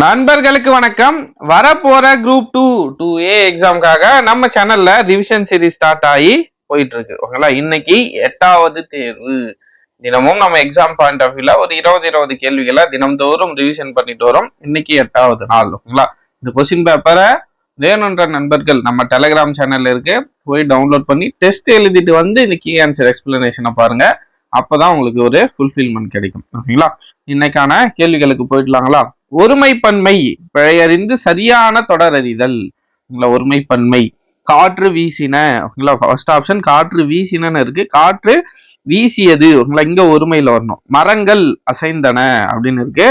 நண்பர்களுக்கு வணக்கம். வரப்போற குரூப் டூ டூ ஏ எக்ஸாம்காக நம்ம சேனல்ல ரிவிஷன் சீரீஸ் ஸ்டார்ட் ஆகி போயிட்டு இருக்கு ஓகேங்களா? இன்னைக்கு எட்டாவது தேர்வு. தினமும் நம்ம எக்ஸாம் பாயிண்ட் ஆஃப் வியூல ஒரு இருபது இருபது கேள்விகளை தினம்தோறும் ரிவிஷன் பண்ணிட்டு வரோம். இன்னைக்கு எட்டாவது நாள். ஓகேங்களா? இந்த கொஸ்டின் பேப்பரை வேணுன்ற நண்பர்கள் நம்ம டெலிகிராம் சேனல்ல இருக்கு. போய் டவுன்லோட் பண்ணி டெஸ்ட் எழுதிட்டு வந்து இன்னைக்கு ஆன்சர் எக்ஸ்பிளனேஷனை பாருங்க. அப்பதான் உங்களுக்கு ஒரு ஃபுல்ஃபில்மெண்ட் கிடைக்கும். ஓகேங்களா? இன்னைக்கான கேள்விகளுக்கு போயிடலாங்களா? ஒருமைப்பன்மை பிழையறிந்து சரியான தொடரறிதல். ஒருமைப்பன்மை. காற்று வீசின ஃபர்ஸ்ட் ஆப்ஷன் காற்று வீசினன்னு இருக்கு. காற்று வீசியது. உங்களை இங்க ஒருமையில வரணும். மரங்கள் அசைந்தன அப்படின்னு இருக்கு.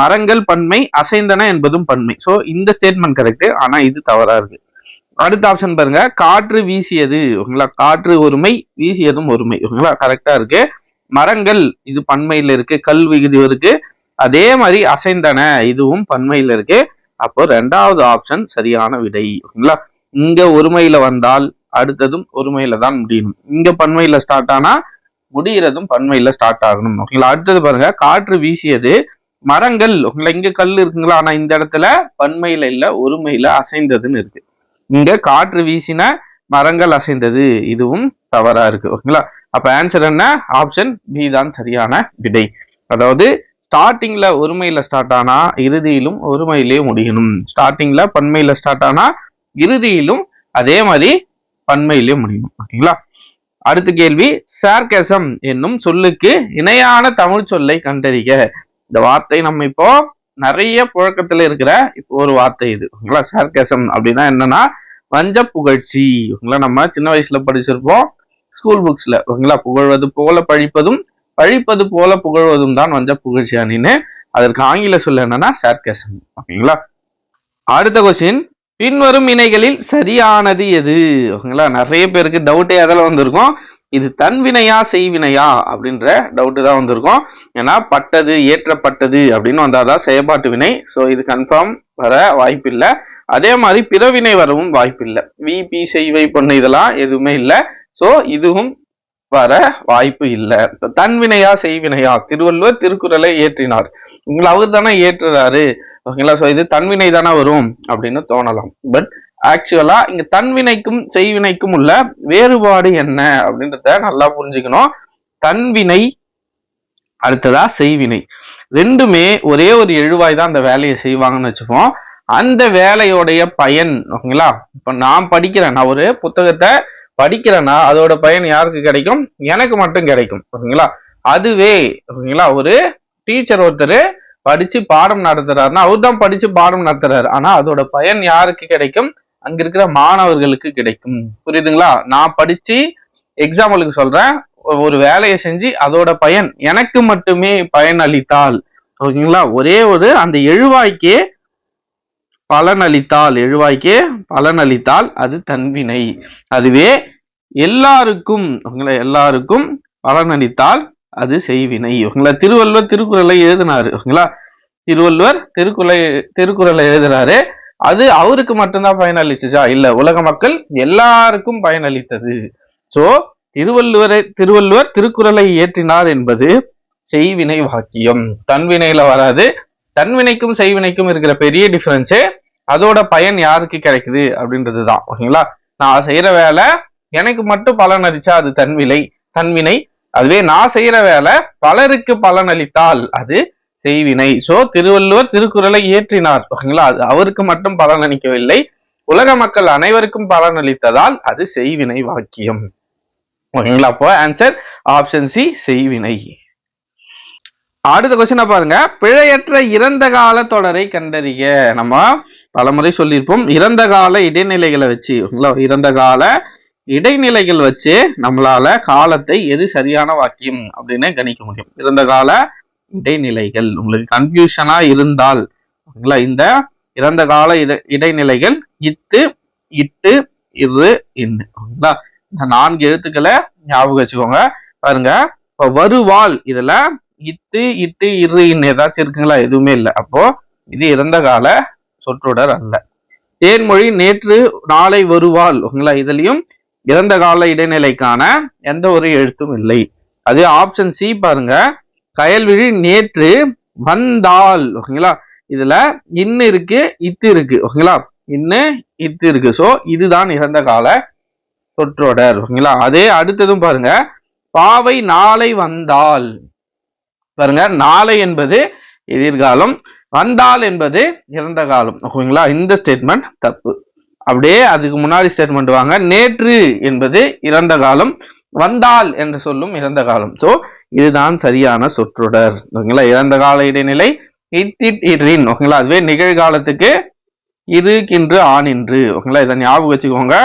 மரங்கள் பன்மை அசைந்தன என்பதும் பன்மை. சோ இந்த ஸ்டேட்மெண்ட் கரெக்ட் ஆனா இது தவறா இருக்கு. அடுத்த ஆப்ஷன் பாருங்க. காற்று வீசியது. ஓகேங்களா காற்று ஒருமை வீசியதும் ஒருமை. ஓகேங்களா கரெக்டா இருக்கு. மரங்கள் இது பன்மையில இருக்கு. கல் விகுதி இருக்கு. அதே மாதிரி அசைந்தன இதுவும் பன்மையில் இருக்கு. அப்போ ரெண்டாவது ஆப்ஷன் சரியான விடை. ஓகேங்களா? இங்க ஒருமையில வந்தால் அடுத்ததும் ஒருமையில தான் முடியணும். இங்க பன்மையில ஸ்டார்ட் ஆனா முடிகிறதும் பன்மையில ஸ்டார்ட் ஆகணும். ஓகேங்களா? அடுத்தது பாருங்க காற்று வீசியது மரங்கள் உங்களை இங்க கல் இருக்குங்களா? ஆனா இந்த இடத்துல பன்மையில இல்ல ஒருமையில அசைந்ததுன்னு இருக்கு. இங்க காற்று வீசின மரங்கள் அசைந்தது. இதுவும் தவறா இருக்கு. ஓகேங்களா? அப்ப ஆன்சர் என்ன? ஆப்ஷன் பி தான் சரியான விடை. அதாவது ஸ்டார்டிங்ல ஒருமையில ஸ்டார்ட் ஆனா இறுதியிலும் ஒருமையிலே முடியணும். ஸ்டார்டிங்ல பன்மையில ஸ்டார்ட் ஆனா இறுதியிலும் அதே மாதிரி பன்மையிலே முடியணும். ஓகேங்களா? அடுத்த கேள்வி சார்கசம் என்னும் சொல்லுக்கு இணையான தமிழ் சொல்லை கண்டறிக. இந்த வார்த்தை நம்ம இப்போ நிறைய புழக்கத்துல இருக்கிற இப்போ ஒரு வார்த்தை இது. ஓகேங்களா? சார்கசம் அப்படின்னா என்னன்னா வஞ்ச புகழ்ச்சி. ஓகேங்களா? நம்ம சின்ன வயசுல படிச்சிருப்போம். ஸ்கூல் புக்ஸ்ல ஓகேங்களா? புகழ்வது போல பழிப்பதும் பழிப்பது போல புகழ்வதும் தான் வந்த புகழ்ச்சி அணின்னு அதற்கு ஆங்கில சொல்ல என்னன்னா சார்கசம் ஓகேங்களா? அடுத்த கொஸ்டின் பின்வரும் இணைகளில் சரியானது எது? ஓகேங்களா? நிறைய பேருக்கு டவுட்டே அதில் வந்திருக்கும். இது தன்வினையா செய்வினையா அப்படின்ற டவுட்டு தான் வந்திருக்கும். ஏன்னா பட்டது ஏற்றப்பட்டது அப்படின்னு வந்தாதான் செயல்பாட்டு வினை. ஸோ இது கன்ஃபார்ம் வர வாய்ப்பில்லை. அதே மாதிரி பிறவினை வரவும் வாய்ப்பில்லை. விபி செய்வை பொண்ணு இதெல்லாம் எதுவுமே இல்லை. ஸோ இதுவும் வர வாய்ப்பு இல்லை. தன்வினையா செய்வினையா திருவள்ளுவர் திருக்குறளை ஏற்றினார் உங்களை அவர் தானே ஏற்றுறாரு ஓகேங்களா? ஸோ இது தன்வினை தானே வரும் அப்படின்னு தோணலாம். பட் ஆக்சுவலா இங்க தன்வினைக்கும் செய்வினைக்கும் உள்ள வேறுபாடு என்ன அப்படின்றத நல்லா புரிஞ்சுக்கணும். தன்வினை அடுத்ததா செய்வினை ரெண்டுமே ஒரே ஒரு எழுவாய் தான் அந்த வேலையை செய்வாங்கன்னு வச்சுப்போம். அந்த வேலையோடைய பயன் ஓகேங்களா? இப்போ நான் படிக்கிறேன். நான் ஒரு புத்தகத்தை படிக்கிறேன்னா அதோட பயன் யாருக்கு கிடைக்கும்? எனக்கு மட்டும் கிடைக்கும். ஓகேங்களா அதுவே ஓகேங்களா ஒரு டீச்சர் ஒருத்தர் படிச்சு பாடம் நடத்துறாருன்னா அவர் தான் படிச்சு பாடம் நடத்துறாரு. ஆனா அதோட பயன் யாருக்கு கிடைக்கும்? அங்க இருக்கிற மாணவர்களுக்கு கிடைக்கும். புரியுதுங்களா? நான் படிச்சு எக்ஸாம்பிளுக்கு சொல்றேன். ஒரு வேலையை செஞ்சு அதோட பயன் எனக்கு மட்டுமே பயன் அளித்தால் ஓகேங்களா ஒரே ஒரு அந்த எழுவாய்க்கே பலன் அளித்தால் எழுவாய்க்கே பலனளித்தால் அது தன்வினை அதுவே எல்லாருக்கும் உங்களை எல்லாருக்கும் பலனளித்தால் அது செய்வினை உங்களை திருவள்ளுவர் திருக்குறளை எழுதினாரு. ஓகேங்களா திருவள்ளுவர் திருக்குறளை திருக்குறளை எழுதினாரு. அது அவருக்கு மட்டும்தான் பயனளிச்சுச்சா? இல்ல உலக மக்கள் எல்லாருக்கும் பயனளித்தது. சோ திருவள்ளுவரை திருவள்ளுவர் திருக்குறளை இயற்றினார் என்பது செய்வினை வாக்கியம். தன்வினையில வராது. தன்வினைக்கும் செய்வினைக்கும் இருக்கிற பெரிய டிஃபரன்ஸே அதோட பயன் யாருக்கு கிடைக்குது அப்படின்றது தான் ஓகேங்களா? நான் செய்யற வேலை எனக்கு மட்டும் பலன் அளிச்சா அது தன்வினை தன்வினை அதுவே நான் செய்யற வேலை பலருக்கு பலன் அளித்தால் அது செய்வினை. சோ திருவள்ளுவர் திருக்குறளை இயற்றினார் ஓகேங்களா? அது அவருக்கு மட்டும் பலன் அளிக்கவில்லை. உலக மக்கள் அனைவருக்கும் பலன் அளித்ததால் அது செய்வினை வாக்கியம். ஓகேங்களா? அப்போ ஆன்சர் ஆப்ஷன் சி செய்வினை. அடுத்த கொஸ்டினை பாருங்க. பிழையற்ற இறந்த கால தொடரை கண்டறிய. நம்ம பலமுறை சொல்லியிருப்போம். இறந்த கால இடைநிலைகளை வச்சு ஓகேங்களா இறந்த கால இடைநிலைகள் வச்சு நம்மளால காலத்தை எது சரியான வாக்கியம் அப்படின்னு கணிக்க முடியும். இறந்த கால இடைநிலைகள். உங்களுக்கு கன்ஃபியூஷனா இருந்தால் ஓகேங்களா இந்த இறந்த கால இடை இடைநிலைகள் இத்து இட்டு இரு இன்னு. ஓகேங்களா இந்த நான்கு எழுத்துக்களை ஞாபகம் வச்சுக்கோங்க. பாருங்க இப்போ வருவாள் இதுல இத்து இட்டு இரு இன்னு ஏதாச்சும் இருக்குங்களா? எதுவுமே இல்லை. அப்போ இது இறந்த கால சொற்றொடர் அல்ல. தேன்மொழி நேற்று நாளை வருவாள் ஓகேங்களா? இதுலயும் இறந்த கால இடைநிலைக்கான எந்த ஒரு எழுத்தும் இல்லை. அதே ஆப்ஷன் சி பாருங்க. கயல்விழி நேற்று வந்தாள் ஓகேங்களா? இதுல இன்னு இருக்கு இத்து இருக்கு ஓகேங்களா? இன்னு இத்து இருக்கு. சோ இதுதான் இறந்த கால சொற்றொடர் ஓகேங்களா? அதே அடுத்ததும் பாருங்க. பாவை நாளை வந்தால் பாருங்க நாளை என்பது எதிர்காலம். வந்தால் என்பது இறந்த காலம். ஓகேங்களா? இந்த ஸ்டேட்மெண்ட் தப்பு. அப்படியே அதுக்கு முன்னாடி ஸ்டேட்மெண்ட் வாங்க. நேற்று என்பது இறந்த காலம் வந்தால் என்று சொல்லும் இறந்த காலம். ஸோ இதுதான் சரியான சொற்றொடர். ஓகேங்களா? இறந்த கால இடைநிலை இட் இட் இட்ரின் ஓகேங்களா? அதுவே நிகழ்காலத்துக்கு இருக்கின்று ஆனின்று ஓகேங்களா? இதை ஞாபகம் வச்சுக்கோங்க.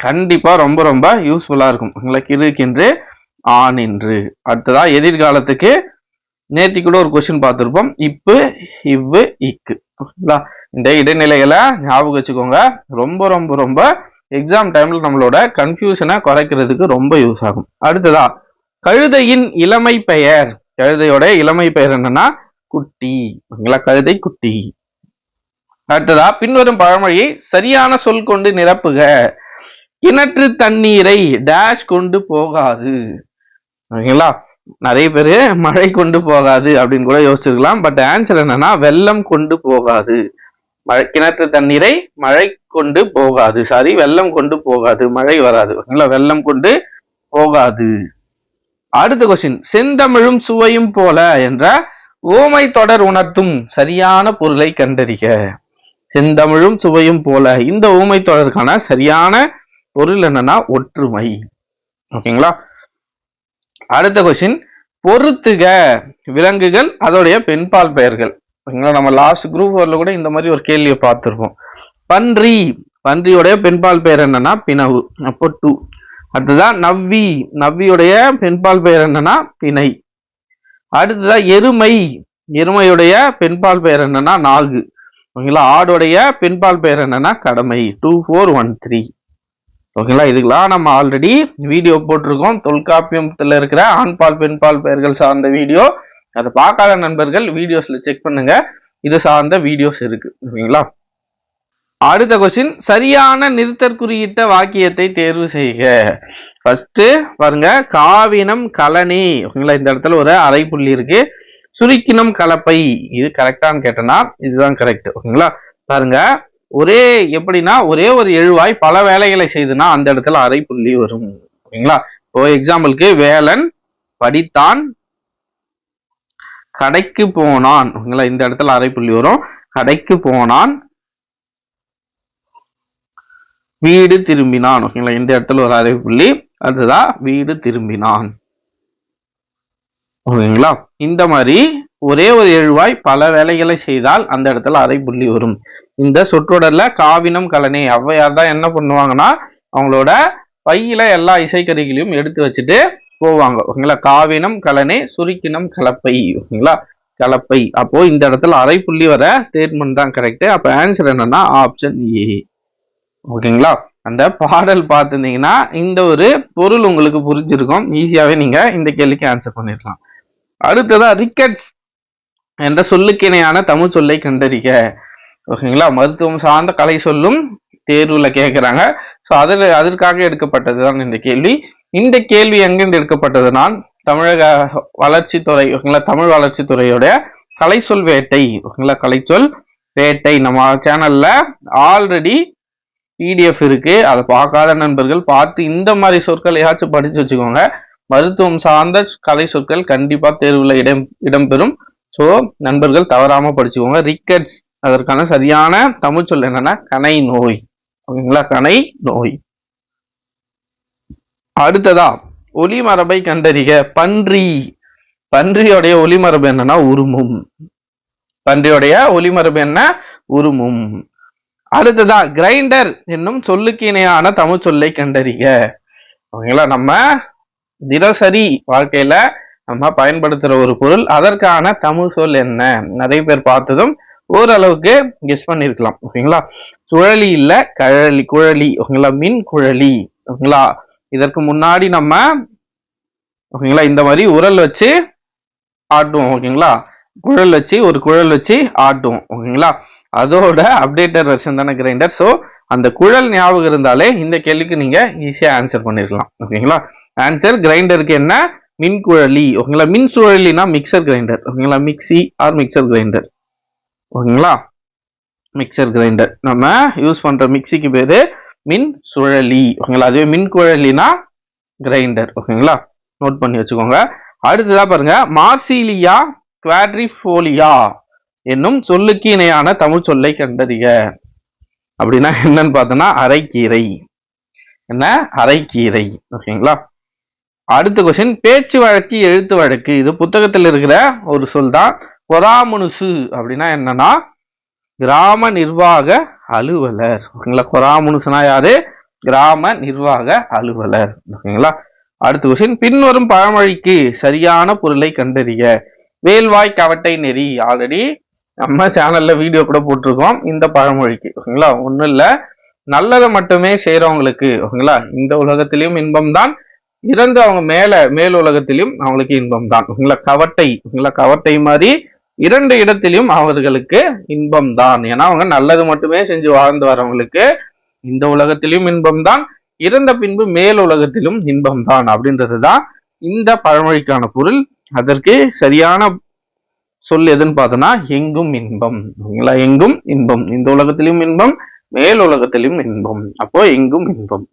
கண்டிப்பாக ரொம்ப ரொம்ப யூஸ்ஃபுல்லாக இருக்கும். ஓகேங்களா? இருக்கின்று ஆனின்று அடுத்ததாக எதிர்காலத்துக்கு நேத்தி கூட ஒரு கொஸ்டின் பார்த்துருப்போம். இப்பு இவ்வு இக்கு. ஓகேங்களா இந்த இடைநிலைகளை ஞாபகம் வச்சுக்கோங்க. ரொம்ப ரொம்ப ரொம்ப எக்ஸாம் டைம்ல நம்மளோட கன்ஃபியூஷனை குறைக்கிறதுக்கு ரொம்ப யூஸ் ஆகும். அடுத்ததா கழுதையின் இளமை பெயர். கழுதையோட இளமை பெயர் என்னன்னா குட்டி. ஓகேங்களா கழுதை குட்டி. அடுத்ததா பின்வரும் பழமொழியை சரியான சொல் கொண்டு நிரப்புக. கிணற்று தண்ணீரை டேஷ் கொண்டு போகாது. ஓகேங்களா நிறைய பேர் மழை கொண்டு போகாது அப்படின்னு கூட யோசிச்சிருக்கலாம். பட் ஆன்சர் என்னன்னா வெள்ளம் கொண்டு போகாது. மழை கிணற்று தண்ணீரை மழை கொண்டு போகாது. சாரி வெள்ளம் கொண்டு போகாது. மழை வராது. ஓகேங்களா வெள்ளம் கொண்டு போகாது. அடுத்த கொஸ்டின் செந்தமிழும் சுவையும் போல என்ற ஓமை தொடர் உணர்த்தும் சரியான பொருளை கண்டறிக. செந்தமிழும் சுவையும் போல இந்த ஊமை தொடருக்கான சரியான பொருள் என்னன்னா ஒற்றுமை. ஓகேங்களா? அடுத்த கொஸ்டின் பொறுத்துக விலங்குகள் அதோடைய பெண்பால் பெயர்கள். ஓகேங்களா? நம்ம லாஸ்ட் குரூப் வரல கூட இந்த மாதிரி ஒரு கேள்வியை பார்த்துருப்போம். பன்றி. பன்றியோடைய பெண்பால் பெயர் என்னன்னா பிணவு. அப்போ டூ அடுத்ததான் நவ்வி. நவ்வியுடைய பெண்பால் பெயர் என்னன்னா பிணை. அடுத்ததான் எருமை. எருமையுடைய பெண்பால் பெயர் என்னன்னா நாகு. ஓகேங்களா? ஆடுடைய பெண்பால் பெயர் என்னன்னா கடமை. டூ ஃபோர் ஒன் த்ரீ ஓகேங்களா இதுக்கெல்லாம் நம்ம ஆல்ரெடி வீடியோ போட்டிருக்கோம். தொல்காப்பியத்தில் இருக்கிற ஆண்பால் பெண்பால் பெயர்கள் சார்ந்த வீடியோ அதை பார்க்காத நண்பர்கள் வீடியோஸில் செக் பண்ணுங்க. இது சார்ந்த வீடியோஸ் இருக்கு. ஓகேங்களா? அடுத்த கொஸ்டின் சரியான நிறுத்தற்குறியிட்ட வாக்கியத்தை தேர்வு செய்க. ஃபர்ஸ்ட் பாருங்க. காவினம் கலனி. ஓகேங்களா? இந்த இடத்துல ஒரு அரை புள்ளி இருக்கு. சுருக்கினம் கலப்பை. இது கரெக்டான்னு கேட்டனா? இதுதான் கரெக்ட் ஓகேங்களா? பாருங்க. ஒரே எப்படின்னா ஒரே ஒரு எழுவாய் பல வேலைகளை செய்துனா அந்த இடத்துல அரை புள்ளி வரும். ஓகேங்களா? இப்போ எக்ஸாம்பிளுக்கு வேலன் படித்தான் கடைக்கு போனான். ஓகேங்களா? இந்த இடத்துல அரை புள்ளி வரும். கடைக்கு போனான் வீடு திரும்பினான். ஓகேங்களா? இந்த இடத்துல ஒரு அரை புள்ளி. அதுதான் வீடு திரும்பினான். ஓகேங்களா? இந்த மாதிரி ஒரே ஒரு எழுவாய் பல வேலைகளை செய்தால் அந்த இடத்துல அரை புள்ளி வரும். இந்த சொற்றொடர்ல காவினம் கலனி. ஔவையார் தான் என்ன பண்ணுவாங்கன்னா அவங்களோட பையில எல்லா இசைக்கருவிகளையும் எடுத்து வச்சுட்டு போவாங்க. ஓகேங்களா? காவினம் கலனி சுருக்கினம் கலப்பை. ஓகேங்களா? கலப்பை. அப்போ இந்த இடத்துல அரை புள்ளி வர ஸ்டேட்மெண்ட் தான் கரெக்ட் அப்ப ஆன்சர் என்னன்னா ஆப்ஷன் ஏ ஓகேங்களா? அந்த பாடல் பார்த்துருந்தீங்கன்னா இந்த ஒரு பொருள் உங்களுக்கு புரிஞ்சிருக்கும். ஈஸியாகவே நீங்கள் இந்த கேள்விக்கு ஆன்சர் பண்ணிடலாம். அடுத்ததா ரிக்கெட்ஸ் என்ற சொல்லுக்கிணையான தமிழ் சொல்லை கண்டறிக. ஓகேங்களா? மருத்துவம் சார்ந்த கலை சொல்லும் தேர்வுல கேட்குறாங்க ஸோ அதில் அதற்காக எடுக்கப்பட்டது தான் இந்த கேள்வி. இந்த கேள்வி எங்கிருந்து எடுக்கப்பட்டதுன்னா தமிழக வளர்ச்சித்துறை ஓகேங்களா தமிழ் வளர்ச்சித்துறையோட கலைச்சொல் வேட்டை ஓகேங்களா கலைச்சொல் வேட்டை. நம்ம சேனல்ல ஆல்ரெடி பிடிஎஃப் இருக்கு. அதை பார்க்காத நண்பர்கள் பார்த்து இந்த மாதிரி சொற்கள் ஏதாச்சும் படிச்சு வச்சுக்கோங்க. மருத்துவம் சார்ந்த கலை சொற்கள் கண்டிப்பா தேர்வுல இடம் இடம்பெறும். ஸோ நண்பர்கள் தவறாம படிச்சுக்கோங்க. ரிக்கெட்ஸ் அதற்கான சரியான தமிழ் சொல் என்னன்னா கனை நோய். ஓகேங்களா? கனை நோய். அடுத்ததா ஒளிமரபை கண்டறிக பன்றி. பன்றியோடைய ஒளிமரபு என்னன்னா உருமும். பன்றியோடைய ஒளிமரபு என்ன? உருமும். அடுத்ததா கிரைண்டர் என்னும் சொல்லுக்கு இணையான தமிழ் சொல்லை கண்டறிக. ஓகேங்களா? நம்ம தினசரி வாழ்க்கையில நம்ம பயன்படுத்துற ஒரு பொருள். அதற்கான தமிழ் சொல் என்ன? நிறைய பேர் பார்த்ததும் ஓரளவுக்கு கெஸ் பண்ணிருக்கலாம். ஓகேங்களா? சுழலி இல்ல கழலி குழலி. ஓகேங்களா? மின் குழலி. ஓகேங்களா? இதற்கு முன்னாடி நம்ம ஓகேங்களா? இந்த மாதிரி உரல் வச்சு ஆட்டுவோம். ஓகேங்களா? குழல் வச்சு ஒரு குழல் வச்சு ஆட்டுவோம். ஓகேங்களா? அதோட அப்டேட்டட் வெர்ஷன் தானே கிரைண்டர் ஸோ அந்த குழல் ஞாபகம் இருந்தாலே இந்த கேள்விக்கு நீங்க ஈஸியா ஆன்சர் பண்ணிருக்கலாம். ஓகேங்களா? ஆன்சர் கிரைண்டருக்கு என்ன? மின் குழலி. ஓகேங்களா? மின் சுழலினா மிக்சர் கிரைண்டர் ஓகேங்களா? மிக்சி ஆர் மிக்சர் கிரைண்டர் ஓகேங்களா? Mixer grinder. நம்ம யூஸ் பண்ணுற மிக்சிக்கு பேர் மின் சுழலி. ஓகேங்களா? அதுவே மின் குழலினா கிரைண்டர். ஓகேங்களா? நோட் பண்ணி வச்சுக்கோங்க. அடுத்ததாக பாருங்க. மார்சிலியா குவாட்ரிஃபோலியா என்னும் சொல்லுக்கு இணையான தமிழ் சொல்லை கண்டறிய அப்படின்னா என்னன்னு பார்த்தோன்னா அரைக்கீரை. என்ன? அரைக்கீரை. ஓகேங்களா? அடுத்த கொஸ்டின் பேச்சு வழக்கு எழுத்து வழக்கு. இது புத்தகத்தில் இருக்கிற ஒரு சொல் தான் கொராமுனுசு அப்படின்னா என்னன்னா கிராம நிர்வாக அலுவலர். ஓகேங்களா? கொராமுனுசுனா யாரு? கிராம நிர்வாக அலுவலர். ஓகேங்களா? அடுத்த கொஸ்டின் பின்வரும் பழமொழிக்கு சரியான பொருளை கண்டறிய. வேல்வாய் கவட்டை நெறி. ஆல்ரெடி நம்ம சேனல்ல வீடியோ கூட போட்டிருக்கோம். இந்த பழமொழிக்கு. ஓகேங்களா? ஒன்றும் இல்ல. நல்லதை மட்டுமே செய்யறவங்களுக்கு ஓகேங்களா? இந்த உலகத்திலையும் இன்பம் தான். இறந்து அவங்க மேல மேல் உலகத்திலையும் அவங்களுக்கு இன்பம் தான். ஓகேங்களா? கவட்டை. ஓகேங்களா? கவட்டை மாதிரி இரண்டு இடத்திலும் அவர்களுக்கு இன்பம் தான் ஏன்னா அவங்க நல்லது மட்டுமே செஞ்சு வாழ்ந்து வரவங்களுக்கு இந்த உலகத்திலும் இன்பம் தான் இறந்த பின்பு மேல் உலகத்திலும் இன்பம் தான் அப்படின்றது தான் இந்த பழமொழிக்கான பொருள். அதற்கு சரியான சொல் எதுன்னு பார்த்தோம்னா எங்கும் இன்பம். ஓகேங்களா எங்கும் இன்பம். இந்த உலகத்திலும் இன்பம் மேல் உலகத்திலும் இன்பம். அப்போ எங்கும் இன்பம்.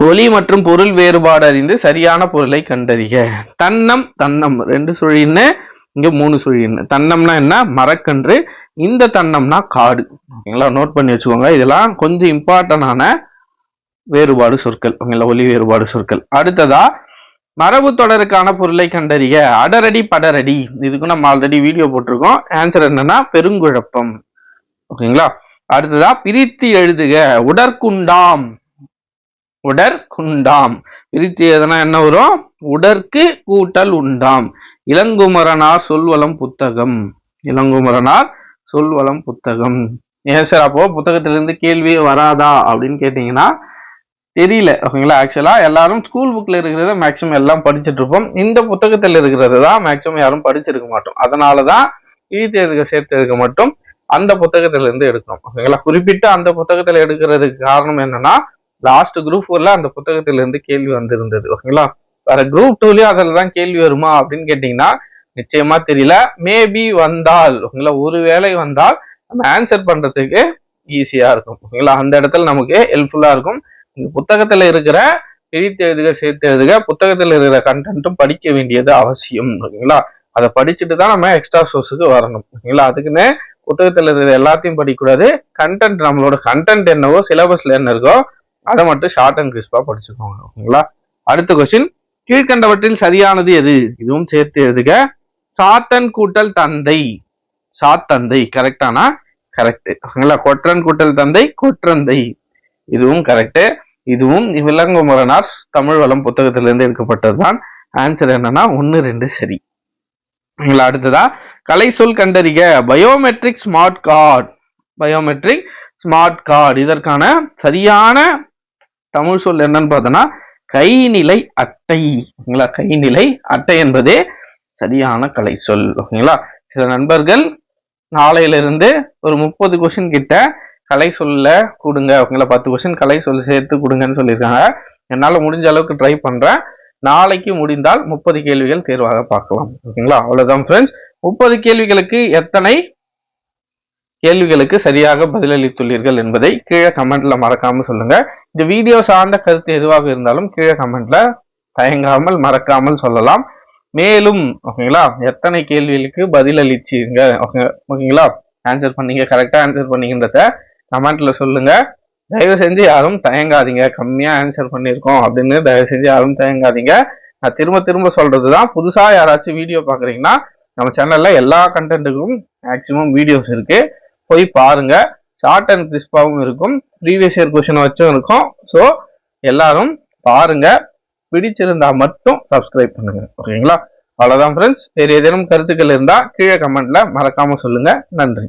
ஒலி மற்றும் பொருள் வேறுபாடு அறிந்து சரியான பொருளை கண்டறிக. தன்னம் தன்னம். ரெண்டு சுழின்னு இங்க மூணு சுழின்னு தன்னம்னா என்ன? மரக்கன்று. இந்த தன்னம்னா காடு. ஓகேங்களா? நோட் பண்ணி வச்சுக்கோங்க. இதெல்லாம் கொஞ்சம் இம்பார்ட்டன்டான வேறுபாடு சொற்கள். ஓகேங்களா? ஒலி வேறுபாடு சொற்கள். அடுத்ததா மரபு தொடருக்கான பொருளை கண்டறிய அடரடி படரடி. இதுக்கு நம்ம ஆல்ரெடி வீடியோ போட்டிருக்கோம். ஆன்சர் என்னன்னா பெருங்குழப்பம். ஓகேங்களா? அடுத்ததா பிரித்து எழுதுக. உடற்குண்டாம். உடற்குண்டாம். பிரித்து எதனா என்ன வரும்? உடற்கு கூட்டல் உண்டாம். இளங்குமரனார் சொல்வளம் புத்தகம். இளங்குமரனார் சொல்வளம் புத்தகம். ஏன் சார் அப்போ புத்தகத்திலிருந்து கேள்வி வராதா அப்படின்னு கேட்டீங்கன்னா தெரியல. ஓகேங்களா? ஆக்சுவலா எல்லாரும் ஸ்கூல் புக்ல இருக்கிறத மேக்ஸிமம் எல்லாம் படிச்சுட்டு இருப்போம். இந்த புத்தகத்தில் இருக்கிறது தான் மேக்சிமம் யாரும் படிச்சிருக்க மாட்டோம். அதனாலதான் ஈத்தேர்க சேர்த்ததுக்கு மட்டும் அந்த புத்தகத்திலிருந்து எடுக்கணும். ஓகேங்களா? குறிப்பிட்டு அந்த புத்தகத்துல எடுக்கிறதுக்கு காரணம் என்னன்னா லாஸ்ட் குரூப் ஃபோர்ல அந்த புத்தகத்திலிருந்து கேள்வி வந்திருந்தது. ஓகேங்களா? வேற குரூப் டூலயும் அதுல தான் கேள்வி வருமா அப்படின்னு கேட்டீங்கன்னா நிச்சயமா தெரியல. மேபி வந்தால் ஓகேங்களா ஒரு வேளை வந்தால் நம்ம ஆன்சர் பண்றதுக்கு ஈஸியா இருக்கும். ஓகேங்களா அந்த இடத்துல நமக்கு ஹெல்ப்ஃபுல்லா இருக்கும். இந்த புத்தகத்துல இருக்கிற பிரித்து எழுதுக சேர்த்து எழுதுக புத்தகத்துல இருக்கிற கண்டென்ட்டும் படிக்க வேண்டியது அவசியம் ஓகேங்களா அதை படிச்சுட்டு தான் நம்ம எக்ஸ்ட்ரா சோர்ஸுக்கு வரணும் ஓகேங்களா அதுக்குன்னு புத்தகத்துல இருக்கிற எல்லாத்தையும் படிக்கக்கூடாது. கண்டென்ட் நம்மளோட கண்டென்ட் என்னவோ சிலபஸ்ல என்ன இருக்கோ அதை மட்டும் ஷார்ட் அண்ட் கிறிஸ்பா படிச்சுக்கோங்க ஓகேங்களா அடுத்த கொஸ்டின் கீழ்கண்டவற்றில் சரியானது எது? இதுவும் சேர்த்து எழுதுக. சாத்தன் கூட்டல் தந்தை. சாத்தந்தை கரெக்டானா கரெக்ட் ஓகேங்களா? கொற்றன் கூட்டல் தந்தை கொற்றந்தை. இதுவும் கரெக்ட் இதுவும் விலங்குமரனார் தமிழ் வளம் புத்தகத்திலிருந்து எடுக்கப்பட்டதுதான். ஆன்சர் என்னன்னா ஒன்று ரெண்டு சரி. ஓகேங்களா? அடுத்ததா கலை சொல் கண்டறிக. Biometric smart card biometric smart card இதற்கான சரியான தமிழ் சொல் என்னன்னு பார்த்தோன்னா கைநிலை அட்டை. ஓகேங்களா? கைநிலை அட்டை என்பதே சரியான கலை சொல். ஓகேங்களா? சில நண்பர்கள் நாளையிலிருந்து ஒரு முப்பது கொஸ்டின் கிட்ட கலை சொல்ல கொடுங்க. ஓகேங்களா? பத்து கொஸ்டின் கலை சொல் சேர்த்து கொடுங்கன்னு சொல்லியிருக்காங்க. என்னால் முடிஞ்ச அளவுக்கு ட்ரை பண்ணுறேன் நாளைக்கு முடிந்தால் முப்பது கேள்விகள் தேர்வாக பார்க்கலாம். ஓகேங்களா? அவ்வளோதான் ஃப்ரெண்ட்ஸ் முப்பது கேள்விகளுக்கு எத்தனை கேள்விகளுக்கு சரியாக பதிலளித்துள்ளீர்கள் என்பதை கீழே கமெண்ட்ல மறக்காம சொல்லுங்க. இந்த வீடியோ சார்ந்த கருத்து எதுவாக இருந்தாலும் கீழே கமெண்ட்ல தயங்காமல் மறக்காமல் சொல்லலாம். மேலும் ஓகேங்களா எத்தனை கேள்விகளுக்கு பதிலளிச்சீங்க ஓகே- ஓகேங்களா? ஆன்சர் பண்ணீங்க கரெக்டா ஆன்சர் பண்ணீங்கன்றத கமெண்ட்ல சொல்லுங்க. தயவு செஞ்சு யாரும் தயங்காதீங்க. கம்மியா ஆன்சர் பண்ணியிருக்கோம் அப்படின்னு தயவு செஞ்சு யாரும் தயங்காதீங்க. நான் திரும்ப திரும்ப சொல்றதுதான். புதுசா யாராச்சும் வீடியோ பாக்குறீங்கன்னா நம்ம சேனல்ல எல்லா கண்டென்ட்டுக்கும் மேக்சிமம் வீடியோஸ் இருக்கு. போய் பாருங்க. ஷார்ட் அண்ட் கிறிஸ்பாகவும் இருக்கும். ப்ரீவியஸ் இயர் கொஷின் வச்சும் இருக்கும். ஸோ எல்லாரும் பாருங்க. பிடிச்சிருந்தா மட்டும் சப்ஸ்கிரைப் பண்ணுங்க. ஓகேங்களா அவ்வளோதான் ஃப்ரெண்ட்ஸ் வேறு ஏதேனும் கருத்துக்கள் இருந்தால் கீழே கமெண்ட்ல மறக்காம சொல்லுங்க. நன்றி.